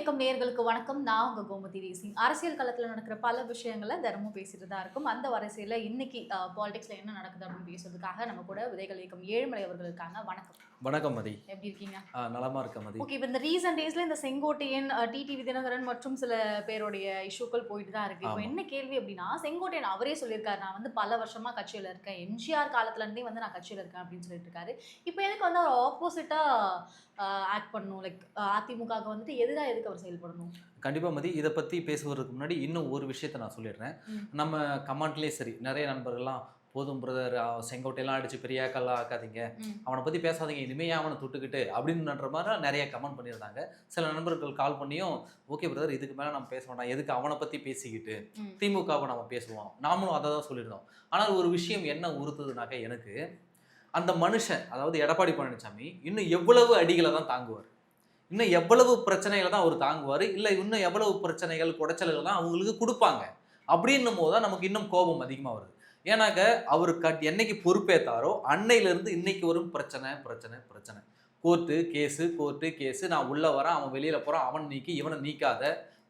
இயக்கம் நேர்களுக்கு வணக்கம். நான் உங்க கோமதி தேசிங் அரசியல் களத்தில் நடக்கிற பல விஷயங்களை தினமும் பேசிட்டு தான் இருக்கும். அந்த வரிசையில் இன்னைக்கு பாலிடிக்ஸில் என்ன நடக்குது அப்படின்னு பேசுறதுக்காக நம்ம கூட விதைகள் இயக்கம் ஏழுமலை அவர்கள் இருக்காங்க வணக்கம். வணக்கம் மதி. எப்படி இருக்கீங்க? நலமா இருக்க மதி. ஓகே இப்போ இந்த ரீசன்ட் டேஸ்ல இந்த செங்கோட்டையன் டிடிவி தினகரன் மற்றும் சில பேருடைய இஷ்யூக்கள் போயிட்டு தான் இருக்கு. இப்போ. என்ன கேள்வி அப்படின்னா செங்கோட்டையன் அவரே சொல்லியிருக்காரு நான் வந்து பல வருஷமா கட்சியில இருக்கேன். எம்ஜிஆர் காலத்துல இருந்தே வந்து நான் கட்சியில இருக்கேன் அப்படின்னு சொல்லிட்டு இருக்காரு. இப்போ எதுக்கு வந்து அவர் ஆப்போசிட்டா ஆக்ட் பண்ணணும்? லைக் அதிமுகவுக்கு வந்துட்டு எதிராக எதுக்கு அவர் செயல்படணும்? கண்டிப்பா மதி. இதை பத்தி பேசுவதற்கு முன்னாடி இன்னும் ஒரு விஷயத்த நான் சொல்லிடுறேன். நம்ம கமெண்ட்லேயே சரி நிறைய நண்பர்கள்லாம் போதும் பிரதர் செங்கோட்டையெல்லாம் அடிச்சு பெரிய ஆக்கெல்லாம் ஆக்காதீங்க. அவனை பத்தி பேசாதீங்க இனிமே ஏன் அவனை தொட்டுக்கிட்டு? அப்படின்ற மாதிரி நிறைய கமெண்ட் பண்ணியிருந்தாங்க. சில நண்பர்கள் கால் பண்ணியும் ஓகே பிரதர் இதுக்கு மேல நம்ம பேச வேண்டாம். எதுக்கு அவனை பத்தி பேசிக்கிட்டு. திமுகவை நம்ம பேசுவோம். நாமளும் அதை தான் சொல்லியிருந்தோம். ஆனால் ஒரு விஷயம் என்ன உறுத்துதுனாக்க எனக்கு அந்த மனுஷன் அதாவது எடப்பாடி பழனிசாமி இன்னும் எவ்வளவு அடிகளை தான் தாங்குவார். இன்னும் எவ்வளவு பிரச்சனைகளை தான் அவர் தாங்குவார். இல்லை இன்னும் எவ்வளவு பிரச்சனைகள் குடைச்சல்கள் தான் அவங்களுக்கு கொடுப்பாங்க. அப்படின்னும் போது தான் நமக்கு இன்னும் கோபம் அதிகமாக வருது. ஏன்னாக்க அவர் கட் என்னைக்கு பொறுப்பேத்தாரோ அன்னையிலேருந்து இன்னைக்கு வரும் பிரச்சனை பிரச்சனை பிரச்சனை. கோர்ட்டு கேஸு கோர்ட்டு கேஸு நான் உள்ளே வரேன் அவன் வெளியில் போகிறான் அவன் நீக்கி இவனை நீக்காத.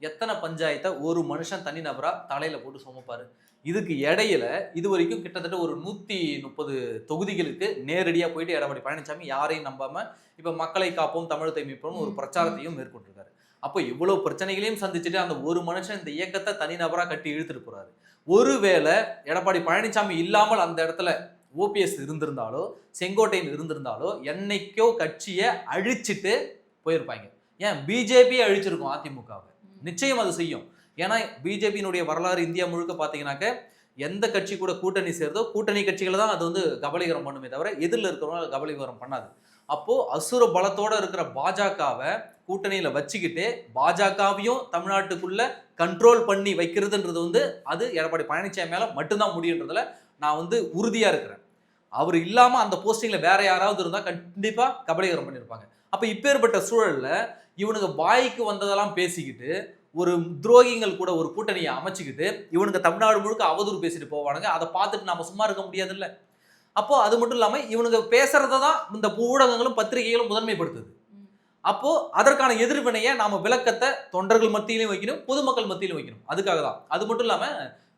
எத்தனை பஞ்சாயத்தை ஒரு மனுஷன் தனி நபரா தலையில போட்டு சுமப்பாரு? இதுக்கு இடையில இது வரைக்கும் கிட்டத்தட்ட ஒரு நூத்தி முப்பது தொகுதிகளுக்கு நேரடியா போயிட்டு எடப்பாடி பழனிசாமி யாரையும் நம்பாம இப்ப மக்களை காப்போம் தமிழத்தை மீட்போம் ஒரு பிரச்சாரத்தையும் மேற்கொண்டிருக்காரு. அப்போ இவ்வளவு பிரச்சனைகளையும் சந்திச்சுட்டு அந்த ஒரு மனுஷன் இந்த இயக்கத்தை தனிநபரா கட்டி இழுத்துட்டு போறாரு. ஒருவேளை எடப்பாடி பழனிசாமி இல்லாமல் அந்த இடத்துல ஓபிஎஸ் இருந்திருந்தாலோ செங்கோட்டையன் இருந்திருந்தாலோ என்னைக்கோ கட்சியை அழிச்சிட்டு போயிருப்பாங்க. ஏன்? பிஜேபி அழிச்சிருக்கும் அதிமுகவை. நிச்சயம் அது செய்யும். ஏன்னா பிஜேபியினுடைய வரலாறு இந்தியா முழுக்க பார்த்தீங்கன்னாக்க எந்த கட்சி கூட கூட்டணி சேருதோ கூட்டணி கட்சிகளை தான் அது வந்து கபலீகரம் பண்ணுமே தவிர எதிரில் இருக்கிறவங்க கபலீகரம் பண்ணாது. அப்போ அசுர பலத்தோட இருக்கிற பாஜகவை கூட்டணியில் வச்சுக்கிட்டு பாஜகவையும் தமிழ்நாட்டுக்குள்ள கண்ட்ரோல் பண்ணி வைக்கிறதுன்றது வந்து அது எடப்பாடி பழனிசாமி மட்டும்தான் முடியுன்றதுல நான் வந்து உறுதியாக இருக்கிறேன். அவர் இல்லாமல் அந்த போஸ்டிங்கில் வேற யாராவது இருந்தால் கண்டிப்பாக கபலீகரம் பண்ணியிருப்பாங்க அப்போ இப்பேற்பட்ட சூழலில் இவனுங்க வாய்க்கு வந்ததெல்லாம் பேசிக்கிட்டு ஒரு துரோகிகள் கூட ஒரு கூட்டணியை அமைச்சுக்கிட்டு இவனுங்க தமிழ்நாடு முழுக்க அவதூறு பேசிட்டு போவானுங்க. அதை பார்த்துட்டு நம்ம சும்மா இருக்க முடியாதுல்ல. அப்போ அது மட்டும் இல்லாமல் இவனுங்க பேசுறத தான் இந்த ஊடகங்களும் பத்திரிகைகளும் முதன்மைப்படுத்துது. அப்போ அதற்கான எதிர்வினையை நாம விளக்கத்தை தொண்டர்கள் மத்தியிலையும் வைக்கணும் பொதுமக்கள் மத்தியிலும் வைக்கணும். அதுக்காக தான். அது மட்டும் இல்லாம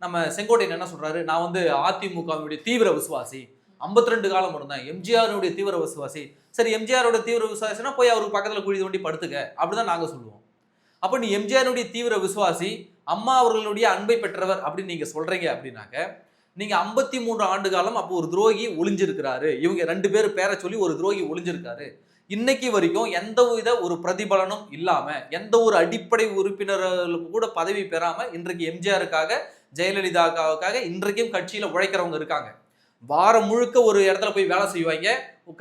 நம்ம செங்கோட்டையன் என்ன சொல்றாரு? நான் வந்து அதிமுகவினுடைய தீவிர விசுவாசி. 52 ரெண்டு காலம் இருந்தேன் எம்ஜிஆருடைய தீவிர விசுவாசி. சரி எம்ஜிஆரோட தீவிர விசுவாசினா போய் அவருக்கு பக்கத்தில் குழி தோண்டி படுத்துக்க. அப்படிதான் நாங்க சொல்லுவோம். அப்போ நீ எம்ஜிஆருடைய தீவிர விசுவாசி அம்மா அவர்களுடைய அன்பை பெற்றவர் அப்படின்னு நீங்க சொல்றீங்க அப்படின்னாக்க நீங்க ஐம்பத்தி மூன்று ஆண்டு காலம் அப்போ ஒரு துரோகி ஒளிஞ்சிருக்கிறாரு. இவங்க ரெண்டு பேர் பேரை சொல்லி ஒரு துரோகி ஒளிஞ்சிருக்காரு. இன்னைக்கு வரைக்கும் எந்த வித ஒரு பிரதிபலனும் இல்லாம எந்த ஒரு அடிப்படை உறுப்பினர்களுக்கு கூட பதவி பெறாம இன்றைக்கு எம்ஜிஆருக்காக ஜெயலலிதாக்காக இன்றைக்கும் கட்சியில உழைக்கிறவங்க இருக்காங்க. வாரம் முழுக்க ஒரு இடத்துல போய் வேலை செய்வாங்க.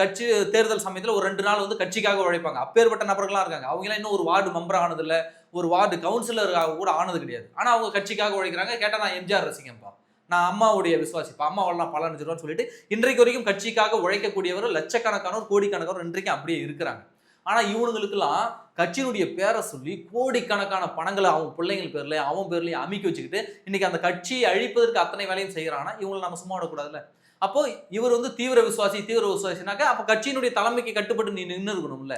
கட்சி தேர்தல் சமயத்தில் ஒரு ரெண்டு நாள் வந்து கட்சிக்காக உழைப்பாங்க. அப்பேற்பட்ட நபர்கள்லாம் இருக்காங்க. அவங்களாம் இன்னும் ஒரு வார்டு மெம்பர் ஆனது ஒரு வார்டு கவுன்சிலருக்காக கூட ஆனது கிடையாது. ஆனா அவங்க கட்சிக்காக உழைக்கிறாங்க. கேட்டா நான் எம்ஜிஆர் ரசிகம்பா நான் அம்மாவுடைய விசுவாசிப்பா அம்மாவெல்லாம் பல அனுப்பிச்சிருவான்னு சொல்லிட்டு இன்றைக்கு வரைக்கும் கட்சிக்காக உழைக்கக்கூடியவர் லட்சக்கணக்கானோர் கோடிக்கணக்கானோர் இன்றைக்கும் அப்படியே இருக்கிறாங்க. ஆனா இவனுங்களுக்கெல்லாம் கட்சியினுடைய பேரை சொல்லி கோடிக்கணக்கான பணங்களை அவன் பிள்ளைங்கள் பேர்ல அவன் பேர்லயும் அமைக்க வச்சுக்கிட்டு இன்னைக்கு அந்த கட்சியை அழிப்பதற்கு அத்தனை வேலையும் செய்யறானா இவங்களை நம்ம சும்மா விடக்கூடாதுல்ல. அப்போ இவர் வந்து தீவிர விசுவாசி தீவிர விசுவாசினாக்க அப்ப கட்சியினுடைய தலைமைக்கு கட்டுப்பட்டு நீ நின்று இருக்கணும்ல.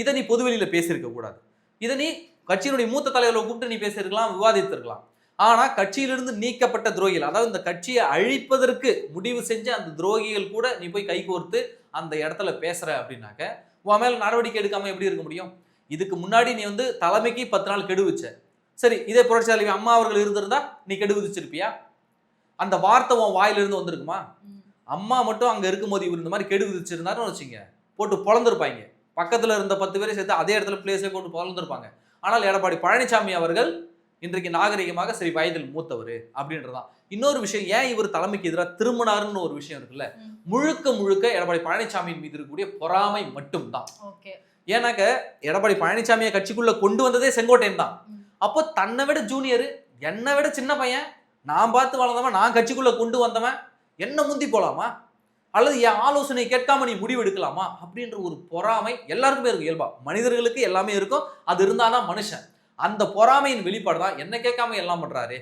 இதை நீ பொதுவெளியில பேசியிருக்க கூடாது. இதை நீ கட்சியினுடைய மூத்த தலைவர்களை கூப்பிட்டு நீ பேசியிருக்கலாம் விவாதித்திருக்கலாம். ஆனா கட்சியிலிருந்து நீக்கப்பட்ட துரோகிகள் அதாவது இந்த கட்சியை அழிப்பதற்கு முடிவு செஞ்ச அந்த துரோகிகள் கூட நீ போய் கை கோர்த்து அந்த இடத்துல பேசுற அப்படின்னாக்க உன் மேல நடவடிக்கை எடுக்காம எப்படி இருக்க முடியும்? இதுக்கு முன்னாடி நீ வந்து தலைமைக்கு பத்து நாள் கெடு வச்ச. சரி இதே புரட்சி தலைவி அம்மா அவர்கள் இருந்திருந்தா நீ கெடு விதிச்சிருப்பியா? அந்த வார்த்தை உன் வாயிலிருந்து வந்திருக்குமா. அம்மா மட்டும் அங்க இருக்கும்போது இவர் இந்த மாதிரி கெடு விதிச்சிருந்தாருன்னு வச்சுங்க போட்டு பொழந்திருப்பாங்க. பக்கத்துல இருந்த பத்து பேரை சேர்த்து அதே இடத்துல பிளேஸே கொண்டு பொழந்திருப்பாங்க. ஆனால் எடப்பாடி பழனிசாமி அவர்கள் இன்றைக்கு நாகரிகமாக சரி வயதில் மூத்தவர் அப்படின்றதான். இன்னொரு விஷயம் ஏன் இவர் தலைமைக்கு எதிராக திரும்பினாருன்னு ஒரு விஷயம் இருக்குல்ல. முழுக்க முழுக்க எடப்பாடி பழனிசாமியின் மீது இருக்கக்கூடிய பொறாமை மட்டும்தான். ஏன்னாக்க எடப்பாடி பழனிசாமியை கட்சிக்குள்ள கொண்டு வந்ததே செங்கோட்டையன் தான். அப்போ தன்னை விட ஜூனியர் என்னை விட சின்ன பையன் நான் பார்த்து வளர்ந்தவன் நான் கட்சிக்குள்ள கொண்டு வந்தவன் என்ன முந்தி போலாமா? அல்லது என் ஆலோசனை கேட்காம நீ முடிவு எடுக்கலாமா? அப்படின்ற ஒரு பொறாமை எல்லாருக்குமே இருக்கும். இயல்பா மனிதர்களுக்கு எல்லாமே இருக்கும். அது இருந்தாதான் மனுஷன். அந்த பொறாமையின் வெளிப்பாடு தான் என்ன கேட்காம எல்லாம் பண்றாரு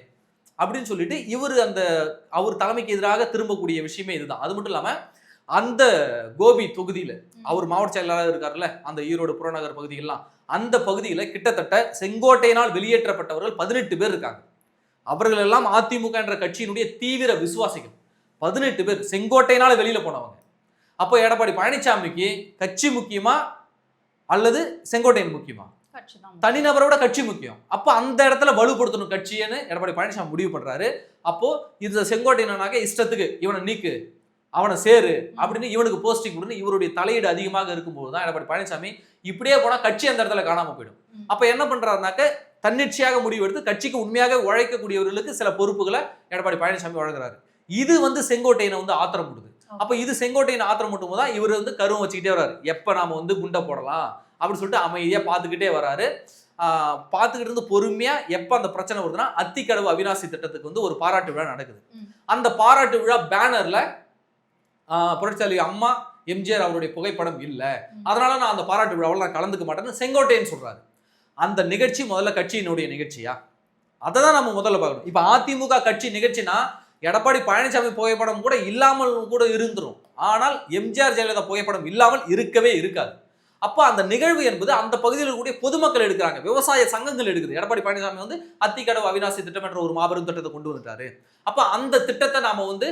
அப்படின்னு சொல்லிட்டு இவர் அந்த அவர் தலைமைக்கு எதிராக திரும்பக்கூடிய விஷயமே இதுதான். அது மட்டும் இல்லாம அந்த கோபி தொகுதியில அவர் மாவட்ட செயலாளர் இருக்காருல்ல அந்த ஈரோடு புறநகர் பகுதிகள்லாம் அந்த பகுதியில கிட்டத்தட்ட செங்கோட்டையினால் வெளியேற்றப்பட்டவர்கள் பதினெட்டு பேர் இருக்காங்க. அவர்கள் எல்லாம் அதிமுக என்ற கட்சியினுடைய தீவிர விசுவாசிகள். பதினெட்டு பேர் செங்கோட்டையினால வெளியில போனவங்க. அப்போ எடப்பாடி பழனிசாமிக்கு கட்சி முக்கியமா அல்லது செங்கோட்டையன் முக்கியமா? தனிநபரோட கட்சி முக்கியம். அப்போ அந்த இடத்துல வலுப்படுத்தணும் கட்சின்னு எடப்பாடி பழனிசாமி முடிவு பண்றாரு. அப்போ இது செங்கோட்டையனாக இஷ்டத்துக்கு இவனை நீக்கு அவனை சேரு அப்படின்னு இவனுக்கு போஸ்டிங் கொடுன்னு இவருடைய தலையீடு அதிகமாக இருக்கும்போது தான் எடப்பாடி பழனிசாமி இப்படியே போனா கட்சி அந்த இடத்துல காணாம போயிடும். அப்ப என்ன பண்றாருனாக்க தன்னிச்சையாக முடிவெடுத்து கட்சிக்கு உண்மையாக உழைக்கக்கூடியவர்களுக்கு சில பொறுப்புகளை எடப்பாடி பழனிசாமி வழங்குறாரு. இது வந்து செங்கோட்டையனை வந்து ஆத்திரம் விடுது அப்ப இது செங்கோட்டையன் ஆத்திரம் மட்டும் தான் இவர் வந்து கருவம் வச்சுக்கிட்டே வராரு எப்ப நாம வந்து குண்டை போடலாம்? அப்படின்னு சொல்லிட்டு அமைதியா பார்த்துக்கிட்டே வராரு. பார்த்துக்கிட்டு இருந்து பொறுமையா எப்ப அந்த பிரச்சனை வருதுன்னா அத்திக்கடவு அவினாசி திட்டத்துக்கு வந்து ஒரு பாராட்டு விழா நடக்குது. அந்த பாராட்டு விழா பேனர்ல புரட்சியாளி அம்மா எம்ஜிஆர் அவருடைய புகைப்படம் இல்ல. அதனால நான் அந்த பாராட்டு விழாவில் நான் கலந்துக்க மாட்டேன்னு செங்கோட்டையன் சொல்றாரு. அந்த நிகழ்ச்சி முதல்ல கட்சியினுடைய நிகழ்ச்சியா? அதை தான் நம்ம முதல்ல பார்க்கணும். இப்போ அதிமுக கட்சி நிகழ்ச்சினா எடப்பாடி பழனிசாமி புகைப்படம் கூட இல்லாமல் கூட இருந்துரும். ஆனால் எம்ஜிஆர் ஜெயலலிதா புகைப்படம் இல்லாமல் இருக்கவே இருக்காது. அப்போ அந்த நிகழ்வு என்பது அந்த பகுதியில் இருக்கக்கூடிய பொதுமக்கள் எடுக்கிறாங்க. விவசாய சங்கங்கள் எடுக்குது. எடப்பாடி பழனிசாமி வந்து அத்திக்கடவு அவினாசி திட்டம் என்ற ஒரு மாபெரும் திட்டத்தை கொண்டு வந்துட்டாரு. அப்போ அந்த திட்டத்தை நாம வந்து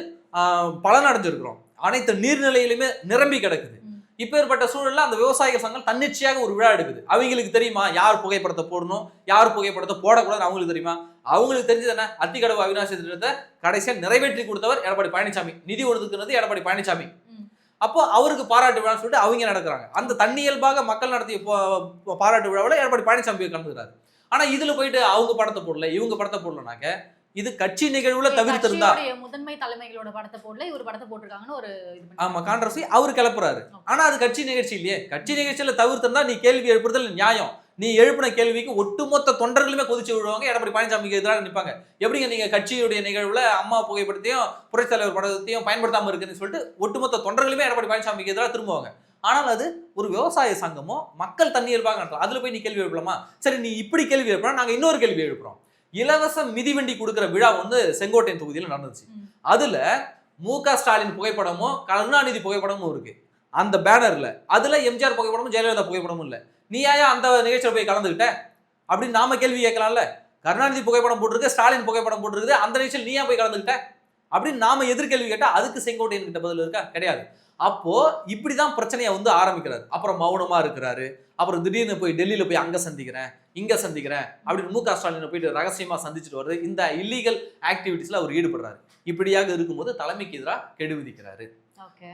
பலனடைஞ்சிருக்கிறோம். அனைத்து நீர்நிலையிலுமே நிரம்பி கிடக்குது. இப்பேற்பட்ட சூழல்ல அந்த விவசாய சங்கம் தன்னிச்சையாக ஒரு விழா எடுக்குது. அவங்களுக்கு தெரியுமா? யார் புகைப்படத்தை போடணும்? யார் புகைப்படத்தை போடக்கூடாதுன்னு அவங்களுக்கு தெரியுமா? அவங்களுக்கு தெரிஞ்சது என்ன? அத்திக்கடவு அவினாசி திட்டத்தை கடைசியா நிறைவேற்றி கொடுத்தவர் எடப்பாடி பழனிசாமி. நிதி ஒதுக்குனது எடப்பாடி பழனிசாமி. அப்போ அவருக்கு பாராட்டு விழான்னு சொல்லிட்டு அவங்க நடக்கிறாங்க. அந்த தன்னியல்பாக மக்கள் நடத்திய பாராட்டு விழாவில் எடப்பாடி பழனிசாமி கலந்துக்கிறாரு ஆனா இதுல போயிட்டு அவங்க படத்தை போடல இவங்க படத்தை போடலனாக்க இது கட்சி நிகழ்வுல தவிர்த்திருந்தா. முதன்மை தலைமைகளோட படத்தை போடல இவர் படத்தை போட்டிருக்காங்கன்னு ஒரு ஆமா கான்ட்ரவர்சி அவர் கிளப்புறாரு. ஆனா அது கட்சி நிகழ்ச்சி இல்லையே. கட்சி நிகழ்ச்சியில தவிர்த்திருந்தா நீ கேள்வி எழுப்புறதுல நியாயம். நீ எழுப்பின கேள்விக்கு ஒட்டுமொத்த தொண்டர்களுமே கொதிச்சு விடுவாங்க எடப்பாடி பழனிசாமிக்கு எதிராக நிற்பாங்க எப்படிங்க நீங்க கட்சியுடைய நிகழ்வுல அம்மா புகைப்படத்தையும் புரட்சித் தலைவர் படத்தையும் பயன்படுத்தாம இருக்குன்னு சொல்லிட்டு ஒட்டுமொத்த தொண்டர்களுமே எடப்பாடி பழனிசாமிக்கு எதிராக திரும்புவாங்க. ஆனால் அது ஒரு விவசாய சங்கமோ மக்கள் தண்ணீர்பாக நடத்தலாம். அதுல போய் நீ கேள்வி எழுப்பலாமா? சரி நீ இப்படி கேள்வி எழுப்பினா நாங்க இன்னொரு கேள்வி எழுப்புறோம். இலவச மிதிவண்டி கொடுக்குற விழா வந்து செங்கோட்டையன் தொகுதியில் நடந்துச்சு. அதுல மு க ஸ்டாலின் புகைப்படமும் கருணாநிதி புகைப்படமும் இருக்கு. அந்த பேனர்ல. அதுல எம்ஜிஆர் புகைப்படமும் ஜெயலலிதா புகைப்படமும் இல்ல. நீ ஏன் அந்த நிகழ்ச்சியில போய் கலந்துக்கிட்ட அப்படின்னு நாம கேள்வி கேட்கலாம்ல. கருணாநிதி புகைப்படம் போட்டிருக்கு ஸ்டாலின் புகைப்படம் போட்டிருக்கு அந்த நிகழ்ச்சியில் நீ ஏன் போய் கலந்துக்கிட்ட அப்படின்னு நாம எதிர்கேள்வி கேட்டா அதுக்கு செங்கோட்டையன் கிட்ட பதில் இருக்கா? கிடையாது. அப்போ இப்படிதான் பிரச்சனையை வந்து ஆரம்பிக்கிறாரு. அப்புறம் மௌனமா இருக்கிறாரு. அப்புறம் திடீர்னு போய் டெல்லியில போய் அங்க சந்திக்கிறேன் இங்க சந்திக்கிறேன் அப்படின்னு மு க ஸ்டாலினை போயிட்டு ரகசியமா சந்திச்சுட்டு வருது இந்த இல்லீகல் ஆக்டிவிட்டிஸ்ல அவர் ஈடுபடுறாரு. இப்படியாக இருக்கும்போது தலைமைக்கு எதிராக கெடு விதிக்கிறாரு.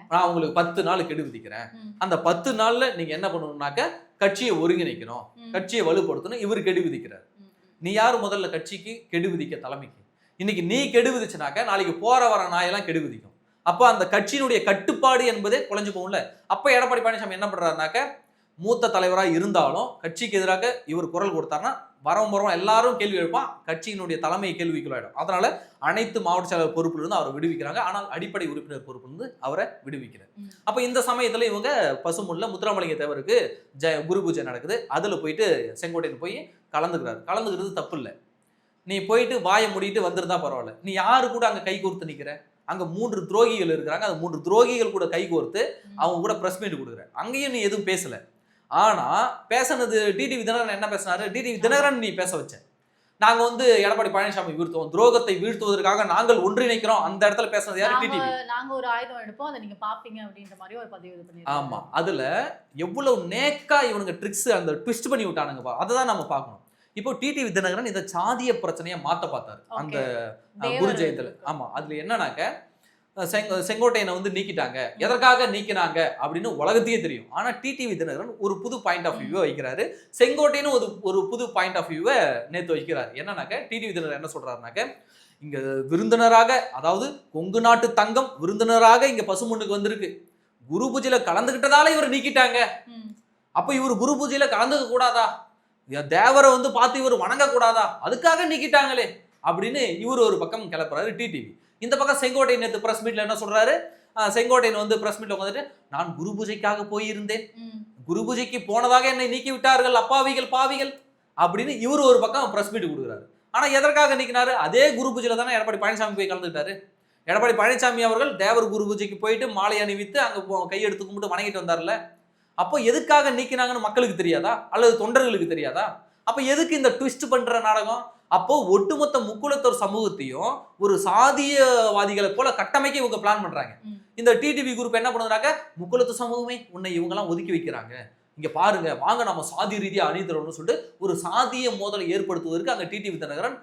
நான் உங்களுக்கு பத்து நாள் கெடு விதிக்கிறேன். அந்த பத்து நாள்ல நீங்க என்ன பண்ணணும்னாக்க கட்சியை ஒருங்கிணைக்கணும். கட்சியை வலுப்படுத்தணும் இவர் கெடு விதிக்கிறார். நீ யார் முதல்ல கட்சிக்கு கெடு விதிக்க தலைமைக்கு இன்னைக்கு நீ கெடு விதிச்சுனாக்க நாளைக்கு போற வர நாயெல்லாம் கெடு விதிக்கும் அப்ப அந்த கட்சியினுடைய கட்டுப்பாடு என்பதே குறைஞ்சு போகும்ல அப்ப எடப்பாடி பழனிசாமி என்ன பண்றாருனாக்க மூத்த தலைவராக இருந்தாலும் கட்சிக்கு எதிராக இவர் குரல் கொடுத்தாருன்னா வரவும் வரவும் எல்லாரும் கேள்வி எழுப்பான். கட்சியினுடைய தலைமை கேள்விக்குள்ளாயிடும். அதனால அனைத்து மாவட்ட செயலர் பொறுப்புல இருந்து அவரை விடுவிக்கிறாங்க. ஆனால் அடிப்படை உறுப்பினர் பொறுப்புல இருந்து அவரை விடுவிக்கிறார். அப்ப இந்த சமயத்துல இவங்க பசுமுல்ல முத்துராமலிங்க தேவருக்கு ஜெய குரு பூஜை நடக்குது. அதுல போயிட்டு செங்கோட்டையன் போய் கலந்துக்கிறாரு. கலந்துக்கிறது தப்பு இல்லை. நீ போயிட்டு வாயை மூடிட்டு வந்திருந்தா பரவாயில்ல. நீ யாரு கூட அங்க கை கோர்த்து நிக்கிற? அங்க மூன்று துரோகிகள் இருக்கிறாங்க. அந்த மூன்று துரோகிகள் கூட கை கோர்த்து. அவங்க கூட பிரஸ் மீட் கொடுக்குற அங்கேயும் நீ எதுவும் பேசல. ஆனா பேசுனது டிடிவி தினகரன் என்ன பேசினாரு? டிடிவி தினகரன் நீ பேச வச்ச. நாங்க வந்து எடப்பாடி பழனிசாமி வீழ்த்துவோம். துரோகத்தை வீழ்த்துவதற்காக நாங்கள் ஒன்றிணைக்கிறோம். அந்த இடத்துல பேசுனது யாரு? டிடிவி நாங்க ஒரு ஆயுதம் எடுப்போம். அதை நீங்க பாப்பீங்க அப்படின்ற மாதிரி ஒரு பதிவு பண்ணி ஆமா. அதுல எவ்வளவு நேக்கா இவனுங்க ட்ரிக்ஸ் அந்த ட்விஸ்ட் பண்ணி விட்டானுங்க அதை தான் நம்ம பார்க்கணும். இப்போ டிடிவி தினகரன் இந்த சாதிய பிரச்சனையை மாத்த பார்த்தாரு. அந்த குரு ஜெயந்தில ஆமா. அதுல என்னன்னாக்க செங்கோட்டையனை வந்து நீக்கிட்டாங்க. எதற்காக நீக்கினாங்க? அப்படின்னு உலகத்தையே தெரியும். ஆனா டிடிவி தினகரன் ஒரு புது பாயிண்ட் ஆஃப் வியூவை வைக்கிறாரு. செங்கோட்டையனும் ஒரு ஒரு புது பாயிண்ட் ஆஃப் வியூவை நேத்து வைக்கிறாரு. என்னன்னாக்க டிடிவி தினகரன் என்ன சொல்றாருனாக்க இங்க விருந்தினராக அதாவது கொங்கு நாட்டு தங்கம் விருந்தினராக இங்க பசுமண்ணுக்கு வந்திருக்கு. குரு பூஜையில கலந்துகிட்டதால இவர் நீக்கிட்டாங்க. அப்ப இவர் குரு பூஜையில கலந்துக்க கூடாதா? தேவரை வந்து பார்த்து இவர் வணங்க கூடாதா அதுக்காக நீக்கிட்டாங்களே. அப்படின்னு இவர் ஒரு பக்கம் கிளப்புறாரு டிடிவி இந்த பக்கம் செங்கோட்டையன் நேற்று பிரஸ் மீட்ல என்ன சொல்றாரு? செங்கோட்டையன் வந்து பிரஸ் மீட்ல உட்காந்துட்டு நான் குரு பூஜைக்காக போயிருந்தேன். குரு பூஜைக்கு போனதாக என்னை நீக்கி விட்டார்கள் அப்பாவிகள் பாவிகள். அப்படின்னு இவர் ஒரு பக்கம் பிரஸ் மீட் கொடுக்குறாரு. ஆனா எதற்காக நீக்கினாரு? அதே குரு பூஜையில தானே எடப்பாடி பழனிசாமி போய் கலந்துக்கிட்டாரு. எடப்பாடி பழனிசாமி அவர்கள் தேவர் குரு பூஜைக்கு போயிட்டு மாலை அணிவித்து அங்க கையெடுத்து கும்பிட்டு வணங்கிட்டு வந்தார்ல. அப்போ எதுக்காக நீக்கினாங்கன்னு மக்களுக்கு தெரியாதா? அல்லது தொண்டர்களுக்கு தெரியாதா? அப்ப எதுக்கு இந்த ட்விஸ்ட் பண்ற நாடகம்? அப்போ ஒட்டுமொத்த முக்குலத்தோர் சமூகத்தையும் ஒரு சாதியவாதிகளை போல கட்டமைக்க இவங்க பிளான் பண்றாங்க. இந்த டிடிவி குரூப் என்ன பண்ணுறாங்க? முக்குலத்து சமூகமே உன்னை இவங்கெல்லாம் ஒதுக்கி வைக்கிறாங்க. இங்க பாருங்க வாங்க நம்ம சாதி ரீதியா அணிதிரணும்னு சொல்லிட்டு ஒரு சாதிய மோதலை ஏற்படுத்துவதற்கு அங்க டிடிவி தினகரன்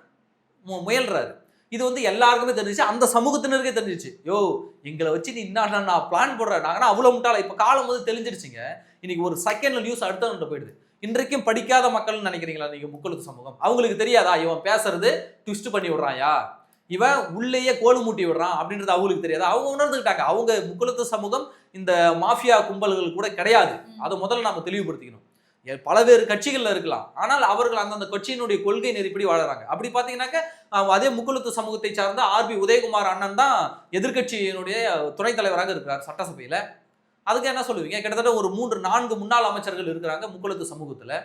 முயல்றாரு. இது வந்து எல்லாருக்குமே தெரிஞ்சிச்சு அந்த சமூகத்தினருக்கே தெரிஞ்சிச்சு. யோ எங்களை வச்சு நீ என்ன நான் பிளான் போடுறேன். நாங்கன்னா அவ்வளவு முட்டாள? இப்ப காலம் வந்து தெரிஞ்சிருச்சுங்க இன்னைக்கு ஒரு செகண்ட்ல நியூஸ் அடுத்த போயிடுது. இன்றைக்கும் படிக்காத மக்கள்னு நினைக்கிறீங்களா நீங்க முக்குலத்து சமூகம்? அவங்களுக்கு தெரியாதா? இவன் பேசுறது ட்விஸ்ட் பண்ணி விடுறாயா இவன் உள்ளேயே கோலு மூட்டி விடுறான் அப்படின்றது அவங்களுக்கு தெரியாதா. அவங்க உணர்ந்துக்கிட்டாங்க அவங்க முக்குலத்து சமூகம் இந்த மாஃபியா கும்பல்கள் கூட கிடையாது. அதை முதல்ல நாம தெளிவுபடுத்திக்கணும். பலவேறு கட்சிகள்ல இருக்கலாம். ஆனால் அவர்கள் அந்தந்த கட்சியினுடைய கொள்கை நெறிப்படி வாழறாங்க. அப்படி பாத்தீங்கன்னாக்க அஹ், அதே முக்குலத்து சமூகத்தை சார்ந்த ஆர்பி உதயகுமார் அண்ணன் தான் எதிர்க்கட்சியினுடைய துணைத் தலைவராக இருக்கிறார் சட்டசபையில. அதுக்கு என்ன சொல்லுவீங்க? கிட்டத்தட்ட ஒரு மூன்று நான்கு முன்னாள் அமைச்சர்கள் இருக்கிறாங்க முக்குலத்து சமூகத்துல.